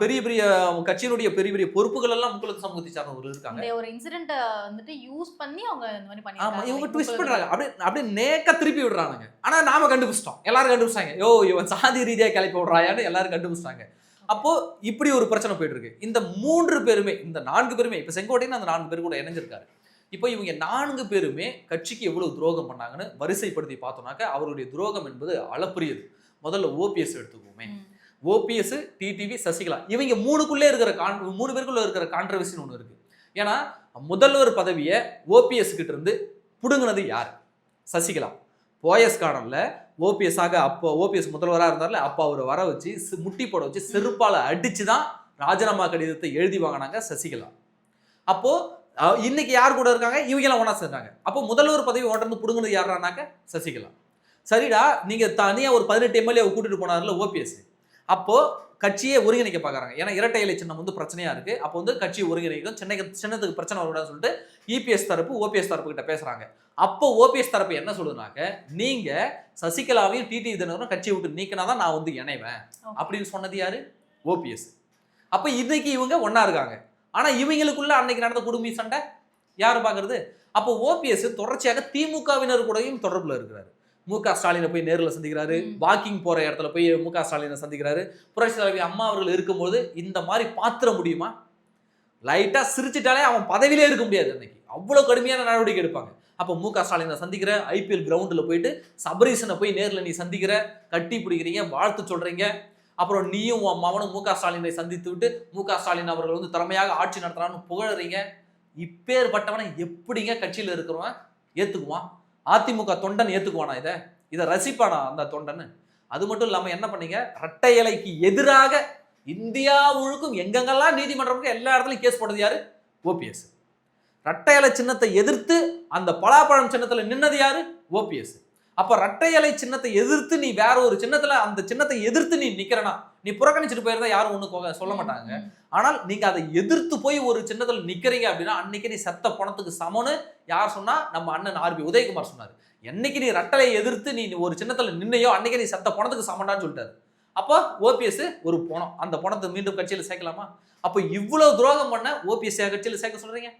பெரிய பெரிய கட்சியினுடைய பெரிய பெரிய பொறுப்புகள் எல்லாம் முக்குலத்து சமூகத்தை சார்ந்தவர்கள் இருக்காங்க. ஒரு இன்சிடென்ட் வந்துட்டு யூஸ் பண்ணி அவங்க இந்த மாதிரி ஆமா பண்ணிருக்காங்க இவங்க ட்விஸ்ட் பண்றாங்க. அப்படியே அப்படியே நேக்க திருப்பி விடுறானுங்க. ஆனா நாம கண்டுபிடிச்சிட்டோம். எல்லாரும் கண்டுபிடிச்சாங்க யோ இவன் சாதி ரீதியா கிளப்பி விடுறாயான்னு எல்லாரும் கண்டுபிடிச்சிட்டாங்க. அப்போ இப்படி ஒரு பிரச்சனை போயிட்டு இருக்கு. இந்த மூன்று பேருமே இந்த நான்கு பேருமே இப்ப செங்கோட்டையன் அந்த நான்கு பேர் கூட இணைஞ்சிருக்காரு. இப்போ இவங்க நான்கு பேருமே கட்சிக்கு எவ்வளவு துரோகம் பண்ணாங்கன்னு வரிசைப்படுத்தி பார்த்தோம்னாக்க அவருடைய துரோகம் என்பது அளப்பரியது. முதல்ல ஓபிஎஸ் எடுத்துக்குவோமே. OPS TTV Sasikala. இவங்க மூணுக்குள்ளே இருக்கிற கான் மூணு பேருக்குள்ள இருக்கிற கான்ட்ரவர்சின்னு ஒன்று இருக்கு. ஏன்னா முதல்வர் பதவியை ஓபிஎஸ் கிட்ட இருந்து புடுங்கினது யார்? சசிகலா. போயஸ் கார்டனில் ஓபிஎஸ் ஆக அப்போ ஓபிஎஸ் முதல்வராக இருந்தார்ல அப்போ அவர் வர வச்சு முட்டி போட வச்சு செருப்பால அடிச்சு தான் ராஜினாமா கடிதத்தை எழுதி வாங்கினாங்க சசிகலா. அப்போ அஹ், இன்னைக்கு யார் கூட இருக்காங்க? இவங்கெல்லாம் ஒன்றா சேர்ந்தாங்க. அப்போ முதல்வர் பதவி ஓட்டர்ந்து புடுங்கினது யாரானாக்க சசிகலா. சரிடா நீங்க தனியா ஒரு பதினெட்டு எம்எல்ஏ கூட்டிட்டு போனார்ல ஓபிஎஸ். அப்போ கட்சியை ஒருங்கிணைக்க பார்க்கறாங்க ஏன்னா இரட்டை இலை சின்னம் வந்து பிரச்சனையா இருக்கு. அப்போ வந்து கட்சியை ஒருங்கிணைக்கும் சென்னை சின்னத்துக்கு பிரச்சனை வரக்கூடாதுன்னு சொல்லிட்டு இபிஎஸ் தரப்பு ஓபிஎஸ் தரப்பு கிட்ட பேசுறாங்க. அப்போ ஓபிஎஸ் தரப்பு என்ன சொல்லுதுனாக்க நீங்க சசிகலாவையும் டிடி தினகரும் கட்சியை விட்டு நீக்கினாதான் நான் வந்து இணைவேன். அப்படின்னு சொன்னது யாரு? ஓபிஎஸ். அப்ப இன்னைக்கு இவங்க ஒண்ணா இருக்காங்க. ஆனா இவங்களுக்குள்ள அன்னைக்கு நடந்த குடுமி சண்டை யாரு பாக்குறது? அப்போ ஓபிஎஸ் தொடர்ச்சியாக திமுகவினர் கூடயும் தொடர்புல இருக்கிறாரு. மு க ஸ்டாலினை போய் நேர்ல சந்திக்கிறாரு. வாக்கிங் போற இடத்துல போய் மு க ஸ்டாலினை சந்திக்கிறாரு. புரட்சி தலைவி அம்மா அவர்கள் இருக்கும்போது இந்த மாதிரி பாத்திர முடியுமா? லைட்டா சிரிச்சிட்டாலே அவன் பதவியிலே இருக்க முடியாது அன்னைக்கு. அவ்வளவு கடுமையான நடவடிக்கை எடுப்பாங்க. அப்போ மு க ஸ்டாலினை சந்திக்கிற ஐபிஎல் கிரவுண்டில் போயிட்டு சபரீசனை போய் நேர்ல நீ சந்திக்கிற கட்டி பிடிக்கிறீங்க வாழ்த்து சொல்றீங்க. அப்புறம் நீயும் உன் மகனும் மு க. ஸ்டாலினை சந்தித்து விட்டு மு க. ஸ்டாலின் அவர்கள் வந்து திறமையாக ஆட்சி நடத்துறான்னு புகழறீங்க. இப்பேற்பட்டவனை எப்படிங்க கட்சியில் இருக்கிறவன் ஏற்றுக்குவான் அதிமுக தொண்டன் ஏற்றுக்குவானா இதை? இதை ரசிப்பானா அந்த தொண்டன் அது மட்டும் இல்லாமல் என்ன பண்ணீங்க? இரட்டை இலைக்கு எதிராக இந்தியா முழுக்கும் எங்கெங்கெல்லாம் நீதிமன்றம் எல்லா இடத்துலையும் கேஸ் போட்டது யாரு? ஓபிஎஸ் இரட்டை இலை சின்னத்தை எதிர்த்து அந்த பலாப்பழம் சின்னத்தில் நின்னது யாரு? ஓபிஎஸ் அப்ப இரட்டை இலை சின்னத்தை எதிர்த்து நீ வேற ஒரு சின்னத்துல அந்த சின்னத்தை எதிர்த்து நீ நிக்கிறனா? நீ புறக்கணிச்சிட்டு போயிருந்தா யாரும் ஒண்ணு சொல்ல மாட்டாங்க. ஆனால் நீங்க அதை எதிர்த்து போய் ஒரு சின்னத்துல நிக்கிறீங்க அப்படின்னா அன்னைக்கு நீ செத்த பணத்துக்கு சமம்னு யார் சொன்னா? நம்ம அண்ணன் ஆர்பி உதயகுமார் சொன்னார். என்னைக்கு நீ ரட்டலை எதிர்த்து நீ ஒரு சின்னத்துல நின்னையோ அன்னைக்கு நீ செத்த பணத்துக்கு சமண்டான்னு சொல்லிட்டாரு. அப்போ ஓபிஎஸ் ஒரு பணம். அந்த பணத்தை மீண்டும் கட்சியில சேர்க்கலாமா? அப்போ இவ்வளவு துரோகம் பண்ண ஓபிஎஸ் கட்சியில சேர்க்க சொல்றீங்க?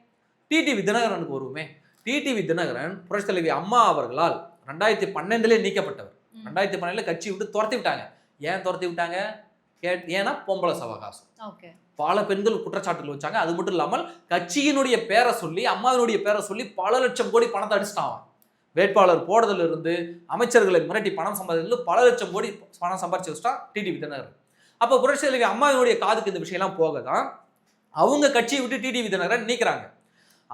டிடிவி தினகரனுக்கு வருவோமே. டிடிவி தினகரன் புரட்சி தலைவி அம்மா அவர்களால் ரெண்டாயிரத்தி பன்னெண்டுலேயே நீக்கப்பட்டவர். ரெண்டாயிரத்தி பன்னெண்டுல கட்சி விட்டு துரத்தி விட்டாங்க. ஏன் துரத்தி விட்டாங்க? ஏன்னா பொம்பளை சவகாசம். பல பெண்கள் குற்றச்சாட்டுகள் வச்சாங்க. அது மட்டும் இல்லாமல் கட்சியினுடைய பேரை சொல்லி அம்மாவினுடைய பேரை சொல்லி பல லட்சம் கோடி பணத்தை அடிச்சிட்டான் அவன். வேட்பாளர் போடுறதுல இருந்து அமைச்சர்களை மிரட்டி பணம் சம்பாதித்துல பல லட்சம் கோடி பணம் சம்பாரிச்சு வச்சுட்டான் டிடிவி தினகரன். அப்போ புரட்சி தலைவி அம்மாவினுடைய காதுக்கு இந்த விஷயம்லாம் போக தான் அவங்க கட்சியை விட்டு டிடிவி தினகரன் நீக்குறாங்க.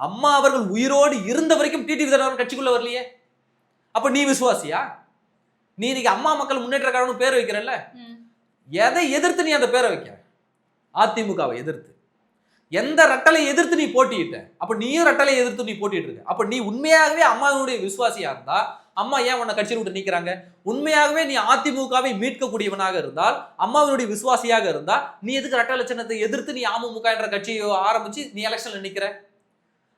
அம்மா அவர்கள் உயிரோடு இருந்த வரைக்கும் டிடிவி தினகரன் கட்சிக்குள்ள வரலையே. அப்ப நீ விசுவாசியா? நீ இன்னைக்கு அம்மா மக்கள் முன்னேற்ற கழகம் பேர் வைக்கிறல்ல. எதை எதிர்த்து நீ அந்த பேரை வைக்கிற அதிமுகவை எதிர்த்து. எந்த ரட்டலை எதிர்த்து நீ போட்டியிட்ட? அப்ப நீயும் ரட்டலை எதிர்த்து நீ போட்டிட்டு இருக்க. அப்ப நீ உண்மையாகவே அம்மாவினுடைய விசுவாசியா இருந்தா அம்மா ஏன் உன்னை கட்சியில் விட்டு நீக்கிறாங்க? உண்மையாகவே நீ அதிமுகவை மீட்கக்கூடியவனாக இருந்தால் அம்மாவினுடைய விசுவாசியாக இருந்தா நீ எதுக்கு ரட்டலை சின்னத்தை எதிர்த்து நீ அமமுக என்ற கட்சியை ஆரம்பிச்சு நீ எலெக்ஷன்ல நிக்கிற?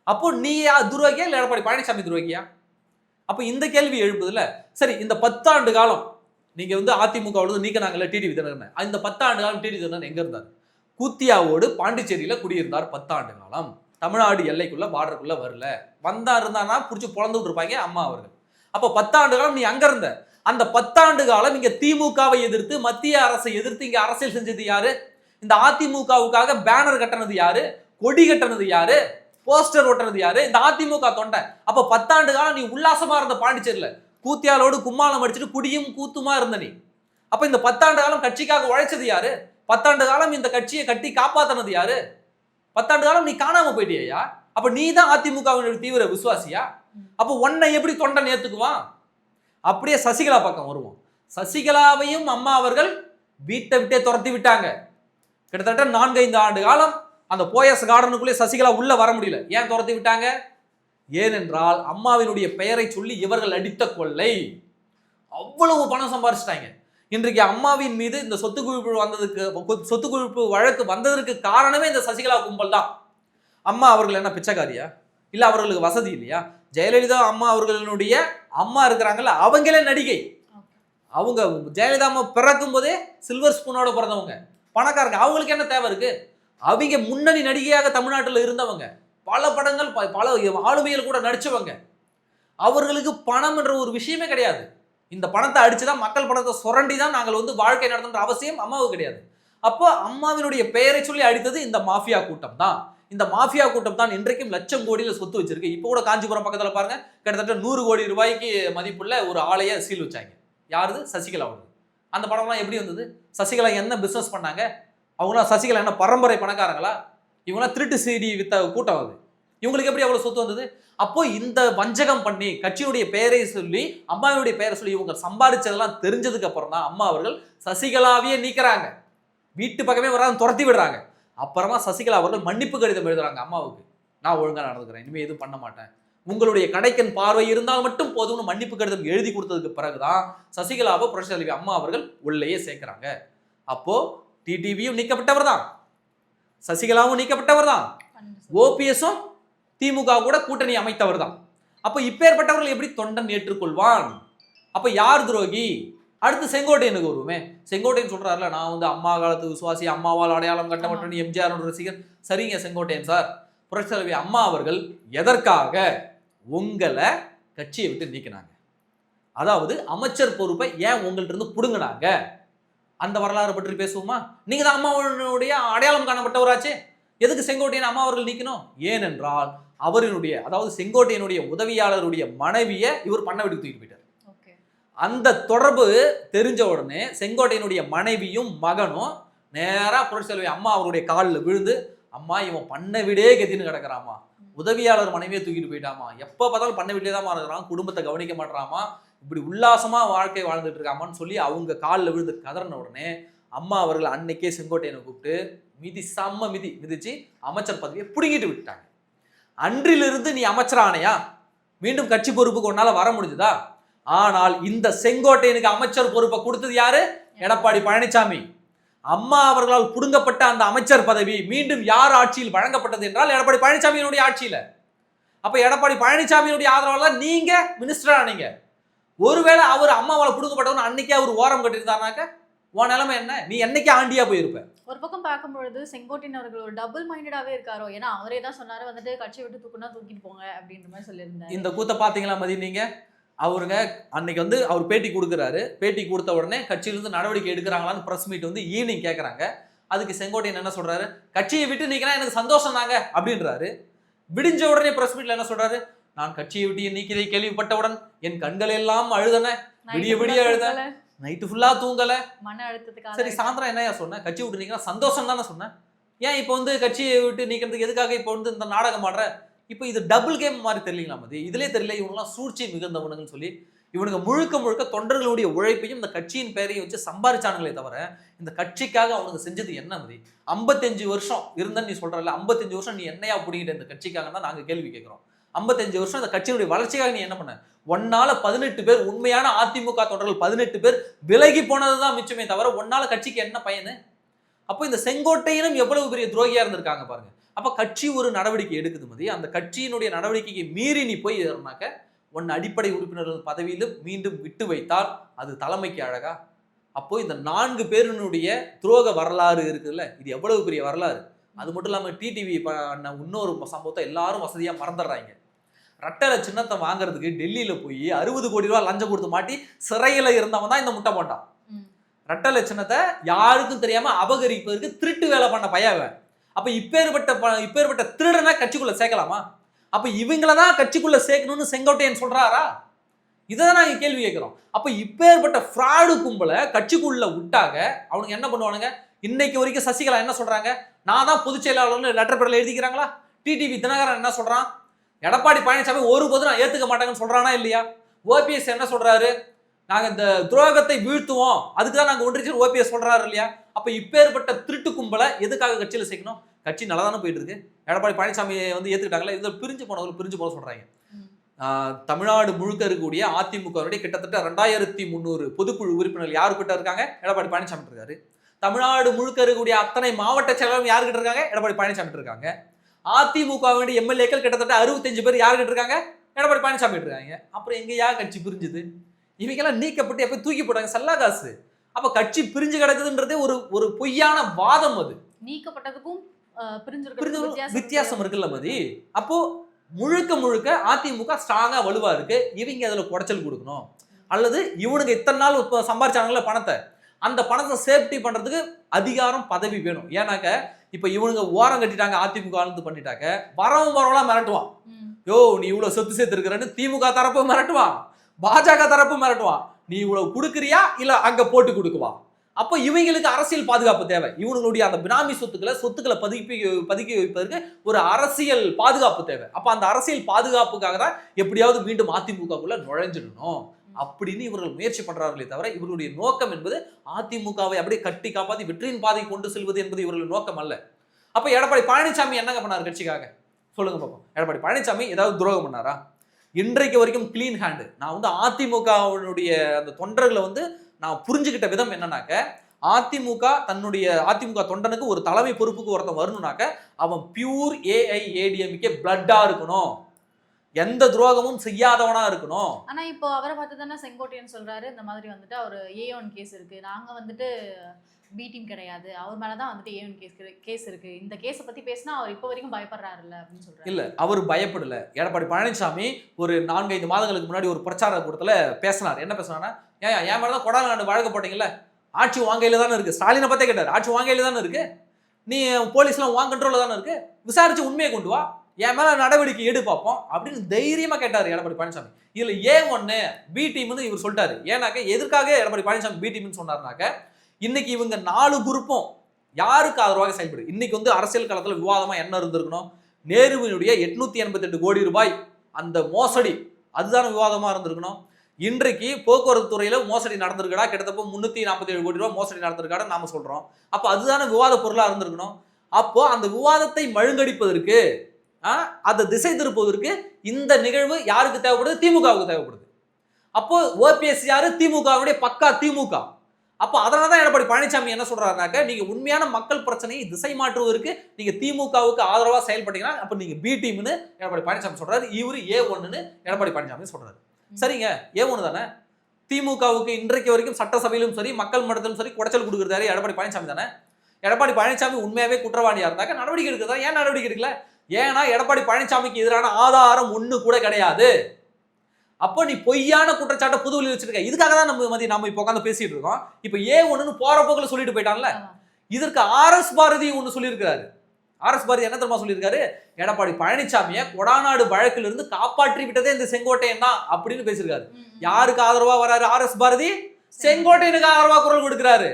அப்போ நீ துரோகியா இல்ல எடப்பாடி பழனிசாமி துரோகியா? அப்போ இந்த கேள்வி எழுப்புதுல சரி இந்த பத்தாண்டு காலம் நீங்க வந்து அதிமுக வந்து நீக்கினாங்கல்ல டிடி விதனர்னு இந்த பத்தாண்டு காலம் டிடி விதனன் எங்க இருந்தார்? கூத்தியாவோடு பாண்டிச்சேரியில குடியிருந்தார் பத்தாண்டு காலம். தமிழ்நாடு எல்லைக்குள்ள பார்டருக்குள்ள வரல. வந்தா இருந்தானா புடிச்சு பிறந்து விட்டுருப்பாங்க அம்மா அவர்கள். அப்போ பத்தாண்டு காலம் நீ அங்க இருந்த. அந்த பத்தாண்டு காலம் இங்கே திமுகவை எதிர்த்து மத்திய அரசை எதிர்த்து இங்க அரசியல் செஞ்சது யாரு? இந்த அதிமுகவுக்காக பேனர் கட்டினது யாரு? கொடி கட்டினது யாரு? போஸ்டர் ஓட்டுறது யாரு? இந்த அதிமுக தொண்டை. அப்ப பத்தாண்டு காலம் நீ உல்லாசமா இருந்த பாண்டிச்சேரியில் கூத்தியாலோடு கும்மாளம் அடிச்சுட்டு குடியும் கூத்துமா இருந்த நீ. அப்ப இந்த பத்தாண்டு காலம் கட்சிக்காக உழைச்சது யாரு? பத்தாண்டு காலம் இந்த கட்சியை கட்டி காப்பாத்தினது யாரு? பத்தாண்டு காலம் நீ காணாம போயிட்டியா அப்ப நீ தான் அதிமுகவினுடைய தீவிர விசுவாசியா? அப்ப உன்னை எப்படி தொண்டன் ஏத்துக்குவான்? அப்படியே சசிகலா பக்கம் வருவோம். சசிகலாவையும் அம்மா அவர்கள் வீட்டை விட்டே துரத்தி விட்டாங்க. கிட்டத்தட்ட நான்கைந்து ஆண்டு காலம் அந்த போயஸ் கார்டனுக்குள்ளே சசிகலா உள்ள வர முடியல. ஏன் துரத்தி விட்டாங்க? ஏனென்றால் அம்மாவினுடைய பெயரை சொல்லி இவர்கள் அடித்த கொள்ளை. அவ்வளவு பணம் சம்பாரிச்சிட்டாங்க. இன்றைக்கு அம்மாவின் மீது இந்த சொத்து குவிப்பு வந்ததுக்கு சொத்து குவிப்பு வழக்கு வந்ததற்கு காரணமே இந்த சசிகலா கும்பல் தான். அம்மா அவர்கள் என்ன பிச்சைக்காரியா? இல்ல அவர்களுக்கு வசதி இல்லையா? ஜெயலலிதா அம்மா அவர்களுடைய அம்மா இருக்கிறாங்கல்ல அவங்களே நடிகை. அவங்க ஜெயலலிதா அம்மா பிறக்கும் போதே சில்வர் ஸ்பூனோட பிறந்தவங்க. பணக்காரங்க. அவங்களுக்கு என்ன தேவை இருக்கு? அவங்க முன்னணி நடிகையாக தமிழ்நாட்டில் இருந்தவங்க பல படங்கள் ப- பல ஆளுமையில் கூட நடித்தவங்க அவர்களுக்கு பணம் என்ற ஒரு விஷயமே கிடையாது. இந்த பணத்தை அடித்து தான் மக்கள் பணத்தை சுரண்டி தான் நாங்கள் வந்து வாழ்க்கை நடத்துன்ற அவசியம் அம்மாவுக்கு கிடையாது. அப்போ அம்மாவினுடைய பெயரை சொல்லி அடித்தது இந்த மாஃபியா கூட்டம் தான். இந்த மாஃபியா கூட்டம் தான் இன்றைக்கும் லட்சம் கோடியில் சொத்து வச்சிருக்கு. இப்போ கூட காஞ்சிபுரம் பக்கத்தில் பாருங்க கிட்டத்தட்ட நூறு கோடி ரூபாய்க்கு மதிப்புள்ள ஒரு ஆலையை சீல் வச்சாங்க. யாருது? சசிகலா அவர்கள். அந்த படம்லாம் எப்படி வந்தது? சசிகலா என்ன பிஸ்னஸ் பண்ணாங்க? அவங்களாம் சசிகலா என்ன பரம்பரை பணக்காரங்களா? இவங்களாம் திருட்டு சீடி வித்த கூட்டம் அது. இவங்களுக்கு எப்படி அவ்வளோ சொத்து வந்தது? அப்போ இந்த வஞ்சகம் பண்ணி கட்சியுடைய பெயரை சொல்லி அம்மாவுடைய பெயரை சொல்லி இவங்க சம்பாதிச்சதெல்லாம் தெரிஞ்சதுக்கு அப்புறம் தான் அம்மா அவர்கள் சசிகலாவையே நீக்கிறாங்க. வீட்டு பக்கமே வராது துரத்தி விடுறாங்க. அப்புறமா சசிகலா அவர்கள் மன்னிப்பு கடிதம் எழுதுறாங்க அம்மாவுக்கு. நான் ஒழுங்காக நடந்துக்கிறேன் இனிமேல் எதுவும் பண்ண மாட்டேன். உங்களுடைய கடைக்கன் பார்வை இருந்தால் மட்டும் போதும்னு மன்னிப்பு கடிதம் எழுதி கொடுத்ததுக்கு பிறகுதான் சசிகலாவை புரட்சி தலைவி அம்மா அவர்கள் உள்ளேயே சேர்க்கிறாங்க. அப்போ டிடிவியும் நீக்கப்பட்டவர் தான் சசிகலாவும் நீக்கப்பட்டவர் தான் ஓபிஎஸும் திமுக கூட கூட்டணி அமைத்தவர் தான் அப்ப இப்பேற்பட்டவர்கள் எப்படி தொண்டன் ஏற்றுக்கொள்வான்? அப்ப யார் துரோகி? அடுத்து செங்கோட்டையனுக்கு வருவோமே செங்கோட்டையன் சொல்றாருல நான் வந்து அம்மா காலத்து விசுவாசி அம்மாவால் அடையாளம் கட்டப்பட்ட எம்ஜிஆர் ரசிகர் சரிங்க செங்கோட்டையன் சார். புரட்சி அம்மா அவர்கள் எதற்காக உங்களை கட்சியை விட்டு நீக்கினாங்க? அதாவது அமைச்சர் பொறுப்பை ஏன் உங்கள்ட்ட இருந்து புடுங்கினாங்க? அந்த வரலாறு பற்றி பேசுவோமா? நீங்க தான் அம்மாவுடைய அடையாளம் காணப்பட்டவராச்சே. எதுக்கு செங்கோட்டையன் அம்மா அவர்கள் நீக்கணும்? ஏனென்றால் அவரினுடைய அதாவது செங்கோட்டையனுடைய உதவியாளருடைய மனைவியை இவர் பண்ண விட்டு தூக்கிட்டு போயிட்டார். அந்த தொடர்பு தெரிஞ்ச உடனே செங்கோட்டையனுடைய மனைவியும் மகனும் நேரா புரட்சி தலைவி அம்மா அவருடைய காலில் விழுந்து அம்மா இவன் பண்ண விடே கத்தின்னு கிடக்குறாமா உதவியாளர் மனைவியை தூக்கிட்டு போயிட்டாமா எப்போ பார்த்தாலும் பண்ண வீட்டிலே தான் இருக்கிறான். குடும்பத்தை கவனிக்க மாட்றாமா இப்படி உல்லாசமா வாழ்க்கை வாழ்ந்துட்டு இருக்காமான்னு சொல்லி அவங்க காலில் விழுந்து கதறின உடனே அம்மா அவர்கள் அன்னைக்கே செங்கோட்டையனை கூப்பிட்டு மிதி செம்ம மிதி மிதிச்சு அமைச்சர் பதவியை பிடுங்கிட்டு விட்டாங்க. அன்றிலிருந்து நீ அமைச்சரானையா? மீண்டும் கட்சி பொறுப்புக்கு உன்னால வர முடிஞ்சுதா? ஆனால் இந்த செங்கோட்டையனுக்கு அமைச்சர் பொறுப்பை கொடுத்தது யாரு? எடப்பாடி பழனிசாமி அம்மா அவர்களால் புடுங்கப்பட்ட அந்த அமைச்சர் பதவி மீண்டும் யார் ஆட்சியில் வழங்கப்பட்டது என்றால் எடப்பாடி பழனிசாமியினுடைய ஆட்சியில. அப்ப எடப்பாடி பழனிசாமியினுடைய ஆதரவால் நீங்க மினிஸ்டர் ஆனீங்க ஒருவேளை அவர் அம்மாவால் புடுங்கப்பட்டவன் அன்னைக்கே அவர் ஓரம் கட்டியிருந்தாருனாக்க உன் நிலைமை என்ன? நீ என்னைக்கே ஆண்டியா போயிருப்ப. ஒரு பக்கம் பார்க்கும்பொழுது செங்கோட்டையன் அவர்கள் ஒரு டபுள் மைண்டடாவே இருக்காரோ? ஏன்னா அவரே தான் சொன்னாரு வந்துட்டு கட்சி விட்டு தூக்குனா தூக்கிட்டு போங்க அப்படின்ற மாதிரி சொல்லியிருந்தாரு. இந்த கூத்த பாத்தீங்களா மதி நீங்க? அவருங்க அன்னைக்கு வந்து அவர் பேட்டி கொடுக்குறாரு. பேட்டி கொடுத்த உடனே கட்சியிலிருந்து நடவடிக்கை எடுக்கிறாங்களான்னு பிரஸ் மீட் வந்து ஈவினிங் கேட்குறாங்க அதுக்கு செங்கோட்டையன் என்ன சொல்றாரு? கட்சியை விட்டு நீக்கினா எனக்கு சந்தோஷம் தாங்க அப்படின்றாரு. விடிஞ்ச உடனே பிரஸ் மீட்ல என்ன சொல்றாரு? நான் கட்சியை விட்டு நீக்கியதை கேள்விப்பட்டவுடன் என் கண்கள் எல்லாம் அழுதன விடிய விடிய அழுத. நைட்டு ஃபுல்லா தூங்கல. மன அழுத்தத்துக்காக சரி சாயந்தரம் என்னையா சொன்னேன் கட்சி விட்டு நீக்கினா சந்தோஷம் தானே சொன்னேன் ஏன் இப்போ வந்து கட்சியை விட்டு நீக்கிறதுக்கு எதுக்காக இப்போ வந்து இந்த நாடகம் ஆடுற? இப்போ இது டபுள் கேம் மாதிரி தெரியலீங்களா மதி? இதுலயே தெரியல இவங்கெல்லாம் சூழ்ச்சி மிகுந்தவனுங்கன்னு சொல்லி இவனுங்க முழுக்க முழுக்க தொண்டர்களுடைய உழைப்பையும் இந்த கட்சியின் பெயரையும் வச்சு சம்பாரிச்சானுங்களே தவிர இந்த கட்சிக்காக அவனுக்கு செஞ்சது என்ன மதி? ஐம்பத்தஞ்சு வருஷம் இருந்தன்னு நீ சொல்றல ஐம்பத்தஞ்சு வருஷம் நீ என்னையா பிடிக்கிட்ட இந்த கட்சிக்காக தான் நாங்க கேள்வி கேட்கிறோம். ஐம்பத்தஞ்சு வருஷம் அந்த கட்சியினுடைய வளர்ச்சிக்காக நீ என்ன பண்ண? ஒன்னால பதினெட்டு பேர் உண்மையான அதிமுக தொண்டர்கள் பதினெட்டு பேர் விலகி போனதுதான் மிச்சமே தவிர ஒன்னால கட்சிக்கு என்ன பயனு? அப்போ இந்த செங்கோட்டையிலும் எவ்வளவு பெரிய துரோகியா இருந்திருக்காங்க பாருங்க. அப்ப கட்சி ஒரு நடவடிக்கை எடுக்குது மதி அந்த கட்சியினுடைய நடவடிக்கைக்கு மீறி நீ போய் ஏறினாக்க உன் அடிப்படை உறுப்பினர்கள் பதவியிலும் மீண்டும் விட்டு வைத்தால் அது தலைமைக்கு அழகா? அப்போ இந்த நான்கு பேரினுடைய துரோக வரலாறு இருக்குல்ல இது எவ்வளவு பெரிய வரலாறு? அது மட்டும் இல்லாமல் டிடிவி இன்னொரு சம்பவத்தை எல்லாரும் வசதியாக மறந்துடுறாங்க. ரெட்டலை சின்னத்தை வாங்குறதுக்கு டெல்லியில போய் அறுபது கோடி ரூபாய் லஞ்சம் கொடுத்து மாட்டி சிறையில இருந்தவன் தான் இந்த முட்டை போட்டான். ம். ரெட்டலை சின்னத்தை யாருக்கும் தெரியாம அபகரிப்பதற்கு திருட்டு வேலை பண்ண பையவன் அப்ப இப்பேற்பட்ட ப- இப்பேற்பட்ட திருடனை கட்சிக்குள்ள சேர்க்கலாமா? அப்ப இவங்கள தான் கட்சிக்குள்ள சேர்க்கணும்னு செங்கோட்டையன் சொல்றாரா? இதை தான் நாங்க கேள்வி கேட்கிறோம். அப்ப இப்பேற்பட்ட ஃப்ராடு கும்பலை கட்சிக்குள்ள விட்டாக அவனுங்க என்ன பண்ணுவானுங்க? இன்னைக்கு வரைக்கும் சசிகலா என்ன சொல்றாங்க? நான் தான் பொதுச் செயலாளர்னு லெட்டர் பேரில் எழுதிக்கிறாங்களா டிடிவி தினகரன் என்ன சொல்றான்? எடப்பாடி பழனிசாமி ஒருபோதும் நான் ஏற்றுக்க மாட்டாங்கன்னு சொல்கிறானா இல்லையா? ஓபிஎஸ் என்ன சொல்கிறாரு நாங்கள் இந்த துரோகத்தை வீழ்த்துவோம். அதுக்கு தான் நாங்கள் ஒன்றிச்சு ஓபிஎஸ் சொல்கிறாரு இல்லையா? அப்போ இப்பேற்பட்ட திருட்டு கும்பலை எதுக்காக கட்சியில் சேர்க்கணும்? கட்சி நல்லா தானே போயிட்டு இருக்கு எடப்பாடி பழனிசாமி வந்து ஏற்றுக்கிட்டாங்களே இதில் பிரிஞ்சு போனவர்கள் பிரிஞ்சு போக சொல்கிறாங்க தமிழ்நாடு முழுக்க இருக்கக்கூடிய அதிமுகவுடைய கிட்டத்தட்ட ரெண்டாயிரத்தி முந்நூறு பொதுக்குழு உறுப்பினர்கள் யாருக்கிட்ட இருக்காங்க? எடப்பாடி பழனிசாமி இருக்காரு. தமிழ்நாடு முழுக்க இருக்கக்கூடிய அத்தனை மாவட்ட செயலாளர் யாருக்கிட்ட இருக்காங்க? எடப்பாடி பழனிசாமி இருக்காங்க. அதிமுகவுடைய எம்எல்ஏக்கள் கிட்டத்தட்ட அறுபத்தஞ்சு பேர் யாருக்கிட்ட இருக்காங்க? எடப்பாடி பழனிசாமி இருக்காங்க. அப்புறம் எங்க யா கட்சி பிரிஞ்சுது? இவங்கெல்லாம் நீக்கப்பட்டு எப்போ தூக்கி போட்டாங்க? சல்லா காசு. அப்ப கட்சி பிரிஞ்சு கிடக்குதுன்றதே ஒரு ஒரு பொய்யான வாதம் அது. நீக்கப்பட்டதுக்கும் வித்தியாசம் இருக்குல்ல மதி. அப்போ முழுக்க முழுக்க அதிமுக ஸ்ட்ராங்கா வலுவா இருக்கு. இவங்க அதுல குடைச்சல் கொடுக்கணும். அல்லது இவனுக்கு இத்தனை நாள் இப்ப சம்பாரிச்சாங்கல்ல பணத்தை. அந்த பணத்தை சேஃப்டி பண்றதுக்கு அதிகாரம் பதவி வேணும். ஏன்னாக்க இப்ப இவனுங்க ஓரம் கட்டிட்டாங்க அதிமுக ஆனது பண்ணிட்டாக்க வரவும் வரவெல்லாம் மிரட்டுவான். யோ நீ இவ்வளவு சொத்து சேர்த்திருக்கிறன்னு திமுக தரப்பு மிரட்டுவான். பாஜக தரப்பு மிரட்டுவான். நீ இவ்வளவு கொடுக்குறியா? இல்ல அங்க போட்டு கொடுக்குவா? அப்போ இவங்களுக்கு அரசியல் பாதுகாப்பு தேவை. இவங்களுடைய அந்த பினாமி சொத்துக்களை சொத்துக்களை பதுக்கி பதுக்கி வைப்பதற்கு ஒரு அரசியல் பாதுகாப்பு தேவை. அப்ப அந்த அரசியல் பாதுகாப்புக்காக தான் எப்படியாவது மீண்டும் அதிமுகக்குள்ள நுழைஞ்சிடணும். அப்படின்னு இவர்கள் முயற்சி பண்றார்களே தவிர இவர்களுடைய நோக்கம் என்பது அதிமுகவை அப்படியே கட்டி காப்பாத்தி வெற்றியின் பாதை கொண்டு செல்வது என்பது இவர்கள் நோக்கம் அல்ல. அப்ப எடப்பாடி பழனிசாமி என்னங்க பண்ணார் கட்சிக்காக? சொல்லுங்க பாப்போம். எடப்பாடி பழனிசாமி ஏதாவது துரோகம் பண்ணாரா? இன்றைக்கு வரைக்கும் கிளீன் ஹேண்டு நான் வந்து அதிமுகவினுடைய அந்த தொண்டர்களை வந்து நான் புரிஞ்சுக்கிட்ட விதம் என்னன்னாக்க அதிமுக தன்னுடைய அதிமுக தொண்டனுக்கு ஒரு தலைமை பொறுப்புக்கு ஒருத்தன் வரணும்னாக்க அவன் பியூர் ஏஐஏடிஎம்கே பிளட்டா இருக்கணும். எந்த துரோகமும் செய்யாதவனா இருக்கணும். ஆனா இப்போ அவரை பார்த்து தானே செங்கோட்டையன் சொல்றாரு. இந்த மாதிரி வந்துட்டு அவர் ஏ ஒன் கேஸ் இருக்கு. நாங்க வந்துட்டு பி டீம் கிடையாது. அவர் மேலதான் வந்துட்டு ஏ ஒன் கேஸ் கேஸ் இருக்கு. இந்த கேஸை பத்தி பேசினா அவர் இப்போ வரைக்கும் பயப்படுறாருல்ல அப்படின்னு சொல்றாரு. இல்ல அவர் பயப்படல. எடப்பாடி பழனிசாமி ஒரு நான்கைந்து மாதங்களுக்கு முன்னாடி ஒரு பிரச்சார கூட்டத்துல பேசினார். என்ன பேசினார்னா ஏன் என் மேல தான் கொடாநாடு வழக்கு போட்டீங்கல்ல? ஆட்சி வாங்கையில தானே இருக்கு. ஸ்டாலினை பார்த்தே கேட்டார். ஆட்சி வாங்கையில தானே இருக்கு. நீ போலீஸ்லாம் வாங்க கண்ட்ரோல்ல தானே இருக்கு. விசாரிச்சு உண்மையை கொண்டு வா. என் மேல நடவடிக்கை எடு பார்ப்போம் அப்படின்னு தைரியமா கேட்டாரு எடப்பாடி பழனிசாமி. இதுல ஏன் ஒண்ணு பி டீம்னு இவர் சொல்லிட்டாரு. ஏன்னாக்க எதற்காக எடப்பாடி பழனிசாமி பி டீம்னு சொன்னார்னாக்க இன்னைக்கு இவங்க நாலு குரூப்பும் யாருக்கு ஆதரவாக செயல்படுது? இன்னைக்கு வந்து அரசியல் காலத்தில் விவாதமா என்ன இருந்திருக்கணும்? நேருவினுடைய எட்நூத்தி எண்பத்தெட்டு கோடி ரூபாய் அந்த மோசடி அதுதான விவாதமா இருந்திருக்கணும்? இன்றைக்கு போக்குவரத்து துறையில மோசடி நடந்திருக்கடா கிட்டத்தட்ட முன்னூத்தி நாற்பத்தி ஏழு கோடி ரூபாய் மோசடி நடந்திருக்காடா நாம சொல்றோம். அப்போ அதுதான விவாத பொருளா இருந்திருக்கணும்? அப்போ அந்த விவாதத்தை மழுங்கடிப்பதற்கு அதை திசை திருப்புவதற்கு இந்த நிகழ்வு யாருக்கு தேவைப்படுது? திமுகவுக்கு தேவைப்படுது. அப்போ ஓபிஎஸ் யாரு? திமுகவுடைய பக்கா திமுக. அப்போ அதனால தான் எடப்பாடி பழனிசாமி என்ன சொல்றாருனாக்க நீங்க உண்மையான மக்கள் பிரச்சனையை திசை மாற்றுவதற்கு நீங்க திமுகவுக்கு ஆதரவா செயல்பட்டீங்கன்னா அப்ப நீங்க பி டீம்னு எடப்பாடி பழனிசாமி சொல்றாரு. இவரு ஏ ஒன்னுன்னு எடப்பாடி பழனிசாமி சொல்றாரு. சரிங்க. ஏ ஒன்று தானே? திமுகவுக்கு இன்றைக்கு வரைக்கும் சட்டசபையிலும் சரி மக்கள் மன்றத்திலும் சரி குடைச்சல் கொடுக்குறாரு எடப்பாடி பழனிசாமி தானே? எடப்பாடி பழனிசாமி உண்மையாவே குற்றவாளியா இருந்தாக்க நடவடிக்கை எடுக்கிறதா? ஏன் நடவடிக்கை எடுக்கல? ஏன்னா எடப்பாடி பழனிசாமிக்கு எதிரான ஆதாரம் ஒண்ணு கூட கிடையாது. அப்போ நீ பொய்யான குற்றச்சாட்டை புதுவெளி வச்சிருக்க. இதுக்காக தான் நம்ம மதி நம்ம இப்போ உட்காந்து பேசிட்டு இருக்கோம். இப்போ ஏ ஒண்ணுன்னு போற போக்குல சொல்லிட்டு போயிட்டான்ல. இதற்கு ஆர் எஸ் பாரதி ஒன்று சொல்லியிருக்கிறாரு. ஆர் எஸ் பாரதி என்ன தெரியுமா சொல்லியிருக்காரு? எடப்பாடி பழனிசாமியை கொடாநாடு வழக்கிலிருந்து இருந்து காப்பாற்றி விட்டதே இந்த செங்கோட்டையன் தான் அப்படின்னு பேசியிருக்காரு. யாருக்கு ஆதரவா வராரு ஆர் எஸ் பாரதி? செங்கோட்டையனுக்கு ஆதரவா குரல் கொடுக்கிறாரு.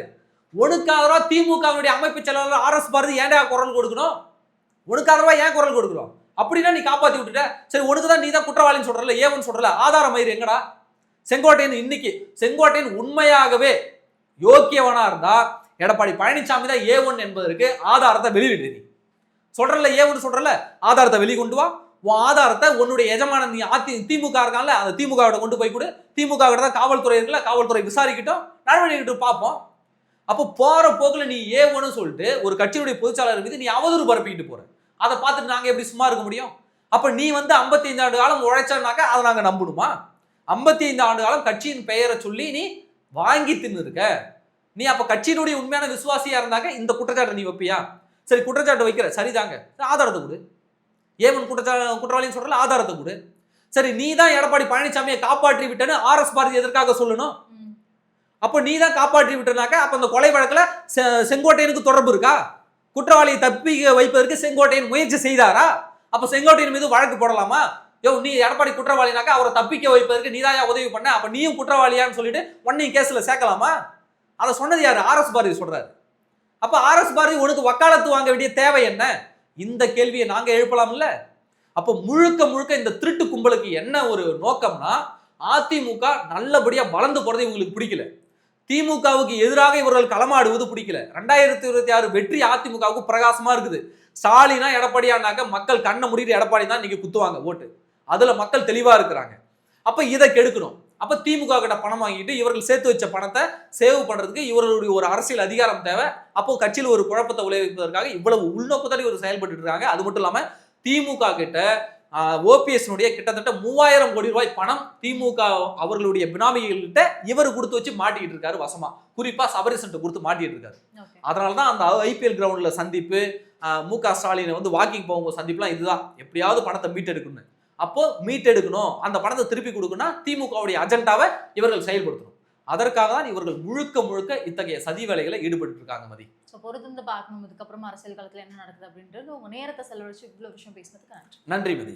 உனக்கு ஆதரவா திமுகவுடைய அமைப்பு செயலாளர் ஆர் எஸ் பாரதி ஏன்டா குரல் கொடுக்கணும்? உனக்கு ஆதரவா ஏன் குரல் கொடுக்குறோம்? அப்படின்னா நீ காப்பாற்றி விட்டுட்ட. சரி உனக்கு தான் நீ தான் குற்றவாளின்னு சொல்றல ஏவன் சொல்றல ஆதாரம் மயிர் எங்கடா? செங்கோட்டையன் இன்னைக்கு செங்கோட்டையன் உண்மையாகவே யோக்கியவனா இருந்தா எடப்பாடி பழனிசாமி தான் ஏ ஒன் என்பதற்கு ஆதாரத்தை வெளியிடு நீ. சொல்றல ஏ ஒன்று சொல்றல ஆதாரத்தை வெளியே கொண்டு வா. உன் ஆதாரத்தை உன்னுடைய எஜமான நீ அதி திமுக இருக்கான்ல அந்த திமுகவோட கொண்டு போய் கொடு. திமுக தான் காவல்துறை இருக்குல்ல காவல்துறை விசாரிக்கிட்டோம். நடவடிக்கை பார்ப்போம். அப்போ போகிற போக்கில் நீ ஏ சொல்லிட்டு ஒரு கட்சியுடைய பொதுச்சாளர் மீது நீ அவதூறு பரப்பிக்கிட்டு போற. அதை பார்த்துட்டு நாங்கள் எப்படி சும்மா இருக்க முடியும்? அப்போ நீ வந்து 55 ஆண்டு காலம் உழைச்சானாக்கா அதை நாங்கள் நம்பணுமா? 55 ஆண்டு காலம் கட்சியின் பெயரை சொல்லி நீ வாங்கி தின்னு இருக்க நீ அப்போ கட்சியினுடைய உண்மையான விசுவாசியா இருந்தாக்க இந்த குற்றச்சாட்டை நீ வைப்பியா? சரி குற்றச்சாட்டு வைக்கிற. சரிதாங்க ஆதாரத்தை கொடு. ஏவன் குற்றச்சா குற்றவாளின்னு சொல்றல ஆதாரத்தை கொடு. சரி நீ தான் எடப்பாடி பழனிசாமியை காப்பாற்றி விட்டேன்னு ஆர்எஸ் பாரதி எதற்காக சொல்லணும்? அப்போ நீ தான் காப்பாற்றி விட்டனாக்க அப்போ அந்த கொலை வழக்கில் செ- செங்கோட்டையனுக்கு தொடர்பு இருக்கா? குற்றவாளியை தப்பி வைப்பதற்கு செங்கோட்டையன் முயற்சி செய்தாரா? அப்போ செங்கோட்டையன் மீது வழக்கு போடலாமா? யோ நீ எடப்பாடி குற்றவாளினாக்கா அவரை தப்பிக்க வைப்பதற்கு நீதாயா உதவி பண்ண? அப்போ நீயும் குற்றவாளியான்னு சொல்லிட்டு உன்னையும் கேஸில் சேர்க்கலாமா? அதை சொன்னது யார்? ஆர்எஸ் பாரதி சொல்கிறாரு அப்போ ஆர்எஸ் பாரதி உனக்கு வக்காலத்து வாங்க வேண்டிய தேவை என்ன? இந்த கேள்வியை நாங்கள் எழுப்பலாம்ல. அப்போ முழுக்க முழுக்க இந்த திருட்டு கும்பலுக்கு என்ன ஒரு நோக்கம்னா அதிமுக நல்லபடியாக வளர்ந்து போகிறது இவங்களுக்கு பிடிக்கல. திமுகவுக்கு எதிராக இவர்கள் களமாடுவது பிடிக்கல. ரெண்டாயிரத்தி இருபத்தி ஆறு வெற்றி அதிமுகவுக்கு பிரகாசமா இருக்குது. ஸ்டாலினா எடப்பாடியானாக்க மக்கள் கண்ணை மூடிட்டு எடப்பாடி தான் இன்னைக்கு குத்துவாங்க ஓட்டு. அதுல மக்கள் தெளிவா இருக்கிறாங்க. அப்ப இதை கெடுக்கணும். அப்ப திமுக கிட்ட பணம் வாங்கிட்டு இவர்கள் சேர்த்து வச்ச பணத்தை சேவ் பண்றதுக்கு இவர்களுடைய ஒரு அரசியல் அதிகாரம் தேவை. அப்போ கட்சியில் ஒரு குழப்பத்தை விளைவிப்பதற்காக இவ்வளவு உள்நோக்கத்தோட இவர் செயல்பட்டு இருக்காங்க. அது மட்டும் இல்லாம திமுக கிட்ட ஓபிஎஸ் கிட்டத்தட்ட மூவாயிரம் கோடி ரூபாய் பணம் திமுக அவர்களுடைய பினாமிகள்கிட்ட இவர் கொடுத்து வச்சு மாட்டிக்கிட்டு இருக்காரு வசமா. குறிப்பா சபரிசன்ட்டு கொடுத்து மாட்டிட்டு இருக்காரு. அதனால தான் அந்த ஐபிஎல் கிரவுண்ட்ல சந்திப்பு மு க ஸ்டாலினை வந்து வாக்கிங் போகும்போது சந்திப்புலாம் இதுதான். எப்படியாவது பணத்தை மீட்டெடுக்கணும் அப்போ மீட்டெடுக்கணும். அந்த பணத்தை திருப்பி கொடுக்கணும்னா திமுகவுடைய அஜெண்டாவை இவர்கள் செயல்படுத்தணும். அதற்காக தான் இவர்கள் முழுக்க முழுக்க இத்தகைய சதி வேலைகளை ஈடுபட்டு இருக்காங்க மதி. ஸோ பொறுத்திருந்து பார்க்கணும். இதுக்கப்புறமா அரசியல் காலத்துல என்ன நடக்குது அப்படின்றது உங்க நேரத்தை செலவழிச்சு இவ்வளவு விஷயம் பேசினதுக்கு நன்றி. நன்றி மதி.